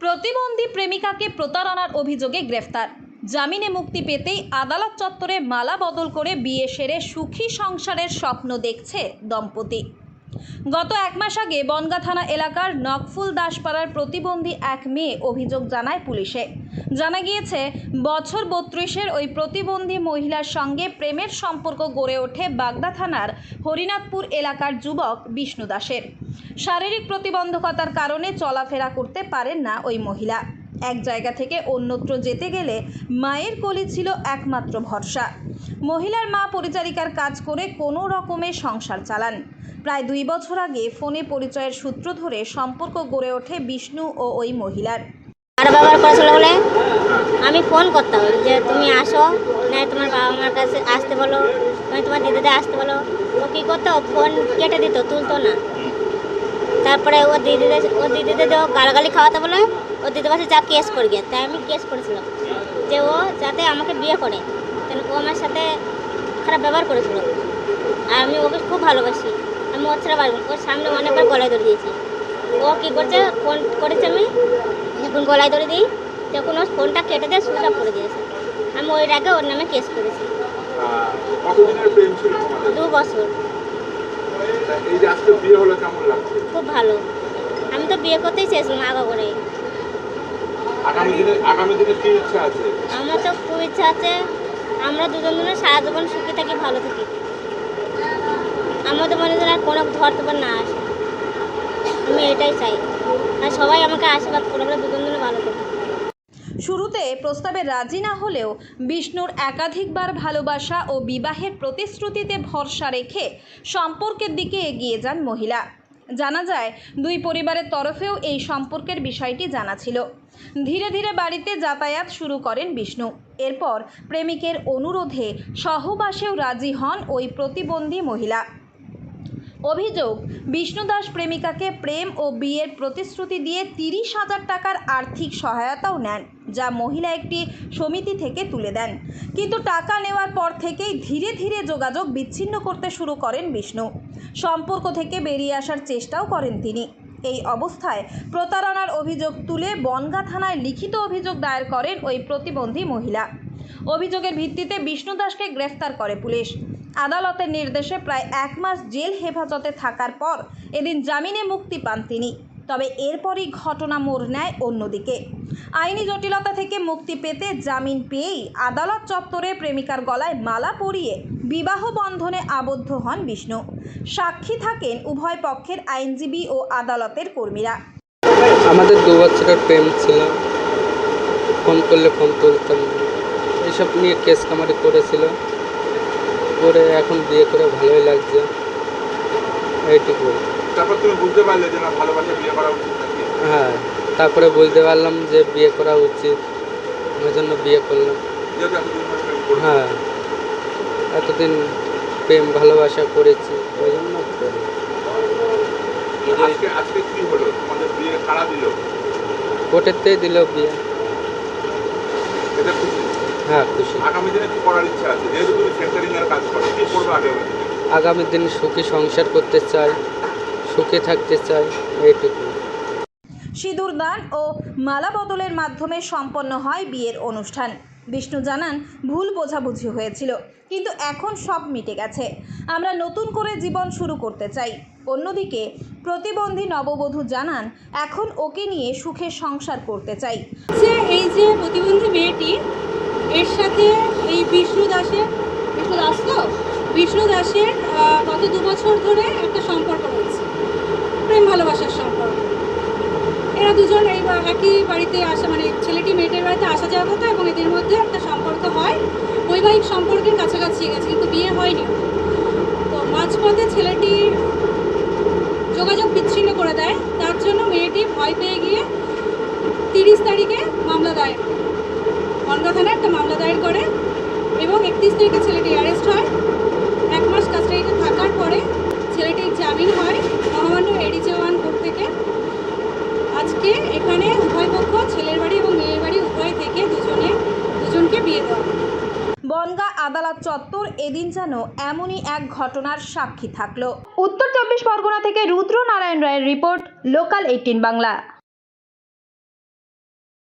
প্রতিবন্ধী প্রেমিকাকে প্রতারণার অভিযোগে গ্রেফতার। জামিনে মুক্তি পেতেই আদালত চত্বরে মালা বদল করে বিয়ে সেরে সুখী সংসারের স্বপ্ন দেখছে দম্পতি। গত এক মাস আগে বনগা থানা এলাকার নকফুল দাসপাড়ার প্রতিবন্ধী এক মেয়ে অভিযোগ জানায় পুলিশে। জানা গিয়েছে, বছর বত্রিশের ওই প্রতিবন্ধী মহিলার সঙ্গে প্রেমের সম্পর্ক গড়ে ওঠে বাগদা থানার হরিনাথপুর এলাকার যুবক বিষ্ণু দাসের। শারীরিক প্রতিবন্ধকতার কারণে চলাফেরা করতে পারেন না ওই মহিলা। এক জায়গা থেকে অন্যত্র যেতে গেলে মায়ের কলি ছিল একমাত্র ভরসা। মহিলার মা পরিচারিকার কাজ করে কোনো রকমে সংসার চালান। প্রায় দুই বছর আগে ফোনে পরিচয়ের সূত্র ধরে সম্পর্ক গড়ে ওঠে বিষ্ণু ও ওই মহিলার। ব্যবহার করেছিল বলে, আমি ফোন করতাম যে তুমি আসো না তোমার বাবা মার কাছে আসতে বলো, তুমি তোমার দিদিদের আসতে বলো। ও কী করতো? ফোন কেটে দিত, তুলতো না। তারপরে ও দিদিদের ও দিদিদের গালাগালি খাওয়াতে বলে ও দিদি পাশে যা কেস করে গিয়ে তাই আমি কেস করেছিলাম। যে ও যাতে আমাকে বিয়ে করে কেন ও আমার সাথে খারাপ ব্যবহার করেছিল। আর আমি ওকে খুব ভালোবাসি। আমি ওর ছাড়া পারব ওর সামনে অনেকবার গলায় ধরে দিয়েছি। ও কী করছে ফোন করেছে আমি যখন গলায় ধরে দিই তখন ওর ফোনটা কেটে দিয়ে সুইচ অফ করে দিয়েছে। আমি ওই আগে ওর নামে কেস করেছি। দু বছর। এই যে আজকে বিয়ে হলো কেমন লাগছে? খুব ভালো। আমি তো বিয়ে করতেই চেয়েছিলাম আগা করে। আগামী দিনে আগামী দিনে কি ইচ্ছা আছে? আমার তো খুব ইচ্ছা আছে আমরা দুজন দুজন সারা জীবন সুখী থাকি ভালো থাকি। আমাদের মনে হয় আর কোনো ঘর তোমার না আসে। আমি এটাই চাই। আর সবাই আমাকে আশীর্বাদ করে আমরা দুজন দুজনে ভালো থাকি। শুরুতে প্রস্তাবে রাজি না হলেও বিষ্ণুর একাধিকবার ভালোবাসা ও বিবাহের প্রতিশ্রুতিতে ভরসা রেখে সম্পর্কের দিকে এগিয়ে যান মহিলা। জানা যায়, দুই পরিবারের তরফেও এই সম্পর্কের বিষয়টি জানা ছিল। ধীরে ধীরে বাড়িতে যাতায়াত শুরু করেন বিষ্ণু। এরপর প্রেমিকের অনুরোধে সহবাসেও রাজি হন ওই প্রতিবন্ধী মহিলা। অভিযোগ বিষ্ণুদাস প্রেমিকাকে প্রেম ও বিয়ের প্রতিশ্রুতি দিয়ে তিরিশ হাজার টাকার আর্থিক সহায়তাও নেন। যা মহিলা একটি সমিতি থেকে তুলে দেন। কিন্তু টাকা নেওয়ার পর থেকেই ধীরে ধীরে যোগাযোগ বিচ্ছিন্ন করতে শুরু করেন বিষ্ণু। সম্পর্ক থেকে বেরিয়ে আসার চেষ্টাও করেন তিনি। এই অবস্থায় প্রতারণার অভিযোগ তুলে বনগা থানায় লিখিত অভিযোগ দায়ের করেন ওই প্রতিবন্ধী মহিলা। অভিযোগের ভিত্তিতে বিষ্ণু দাসকে গ্রেফতার করে পুলিশ। আদালতের নির্দেশে প্রায় এক মাস জেল হেফাজতে থাকার পর এদিন জামিনে মুক্তি পান তিনি। তবে এরপরই ঘটনা মোড় নেয় অন্যদিকে। আইনি জটিলতা থেকে মুক্তি পেতে জামিন পেয়েই আদালত চত্বরে প্রেমিকার গলায় মালা পরিয়ে বিবাহ বন্ধনে আবদ্ধ হন বিষ্ণু। সাক্ষী থাকেন উভয় পক্ষের আইনজীবী ও আদালতের কর্মীরা। আমাদের দু বছরের প্রেম ছিল। ফোন করলে ফোন তুলতাম। এইসব নিয়ে কেস কামারি করেছিল। করে এখন বিয়ে করে ভালোই লাগছে। এইটুকু তারপর তুমি বুঝতে পারলে যে না ভালোবাসা বিয়ে করা উচিত হ্যাঁ তারপরে বুঝতে পারলাম যে বিয়ে করা উচিত। ওই জন্য বিয়ে করলাম। হ্যাঁ এতদিন প্রেম ভালোবাসা করেছি ওই জন্য দিল? বিয়ে। হ্যাঁ খুশি। আগামী দিনে কি করার ইচ্ছা আছে? যেহেতু তুমি সেন্টারিং এর কাজ করো কি করবে আগামী দিনে? আগামী দিনে সুখী সংসার করতে চাই। সুখে থাকতে চাই এইটুকু সিঁদুর দান ও মালা বদলের মাধ্যমে সম্পন্ন হয় বিয়ের অনুষ্ঠান। বিষ্ণু জানান ভুল বোঝাবুঝি হয়েছিল কিন্তু এখন সব মিটে গেছে। আমরা নতুন করে জীবন শুরু করতে চাই। অন্যদিকে প্রতিবন্ধী নববধূ জানান এখন ওকে নিয়ে সুখে সংসার করতে চাই। যে এই যে প্রতিবন্ধী মেয়েটি এর সাথে এই বিষ্ণু দাসের বিষ্ণু দাস তো? বিষ্ণু দাসের গত দু বছর ধরে একটা সম্পর্ক রয়েছে। প্রেম ভালোবাসার সম্পর্ক। এরা দুজন এই একই বাড়িতে আসা মানে ছেলেটি মেয়েটির বাড়িতে আসা যাওয়া করতো এবং এদের মধ্যে একটা সম্পর্ক হয়। বৈবাহিক সম্পর্কের কাছাকাছি গেছে, কিন্তু বিয়ে হয়নি। তো মাঝপথে ছেলেটি যোগাযোগ বিচ্ছিন্ন করে দেয়। তার জন্য মেয়েটি ভয় পেয়ে গিয়ে তিরিশ তারিখে মামলা দায়ের বনগা থানায় একটা মামলা দায়ের করে এবং একত্রিশ তারিখে ছেলেটি অ্যারেস্ট হয়। এক মাস কাস্টাডিতে থাকার পরে ছেলেটির জামিন হয় মহামান্য এডিজে ওয়ান কোর্ট থেকে। আজকে এখানে উভয় পক্ষ ছেলের বাড়ি এবং মেয়ের বাড়ি উভয় থেকে দুজনে দুজনকে বিয়ে দেওয়া। বনগা আদালত চত্বর এদিন যেন এমনই এক ঘটনার সাক্ষী থাকল। উত্তর চব্বিশ পরগনা থেকে রুদ্র নারায়ণ রায়ের রিপোর্ট লোকাল এইটিন বাংলা।